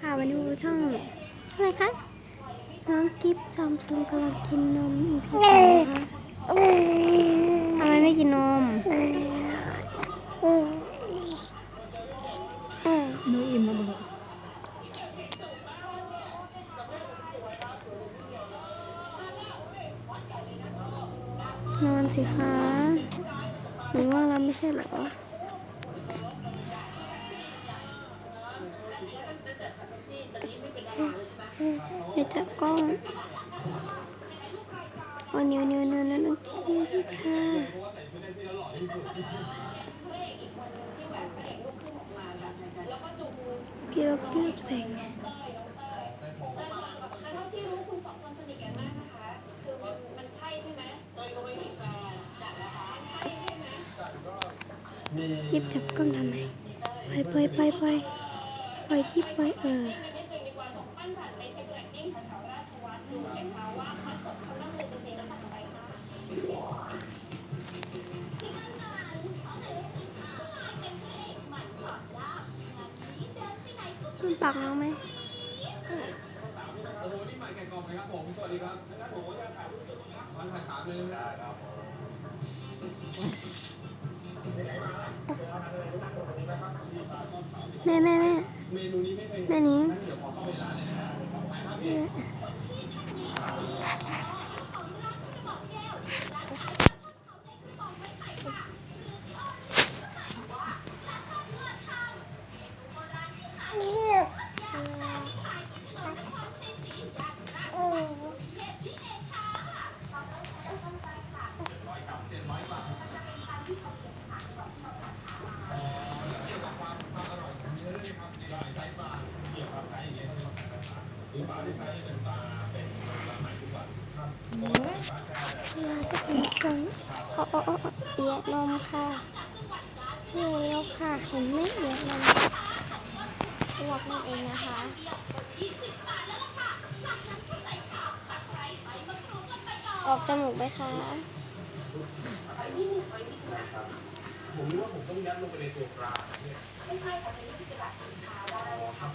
ค่ะวันนี้มาดูช่องอะไรคะน้องกิฟซัมซุงกำลังกินนม EP สามนะคะทำไมไม่กินนมหนูอิ่มแล้วบ่ลูกนอนสิคะหนูว่างแล้วไม่ใช่เหรอ ไปจับกล้องโอ้นิวนิวนิวนิวนิวนิวพี่ค่ะพี่รับพี่รับแสงกิบจับกล้องทำไมไปไปไปไป ไปกิบไปเออมันปากน้องไหมโอ้โหนี่ใหม่แก่กล่องนะครับผม สวัสดีครับงั้นผมจะถ่ายรูปวันถ่ายสามเลยนะครับแม่แม่แม่ เมนูนี้ เยแม่นี้เดี๋ยวขอเข้าไปร้านเลยนะเวลาจะเป็นคนโอ้โอ้โอ้เอียดนมค่ะเอียดค่ะ เห็นไหมเอียดนมอวกนั่นเองนะคะออกจมูกไหมคะผมรู้ว่าผมต้องยัดลงไปในตัวปลาไม่ใช่แต่เป็นที่จะแบบชาได้ครับ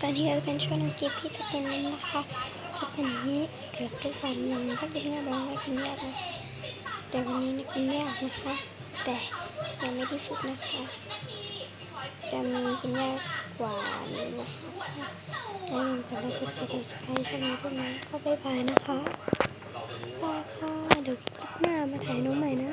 ตอนที่เรเป็นช่วงอังกฤษที่จะเป็นนั้นนะคะ จะเป็นนี้เกือบทุกวันอย่างนี้ก็เป็นเรื่องร้องไว้กินยากนะแต่วันนี้นะกินยากนะคะ แต่ยังไม่ที่สุดนะคะจะมีกินยากกว่านี้นะคะถ้ายังกดไลค์กดแชร์กดซับสไครต์ช่องนี้ด้วยนะก็บ๊ายบายนะคะค่ะเดี๋ยวคลิปหน้ามาถ่ายน้องใหม่นะ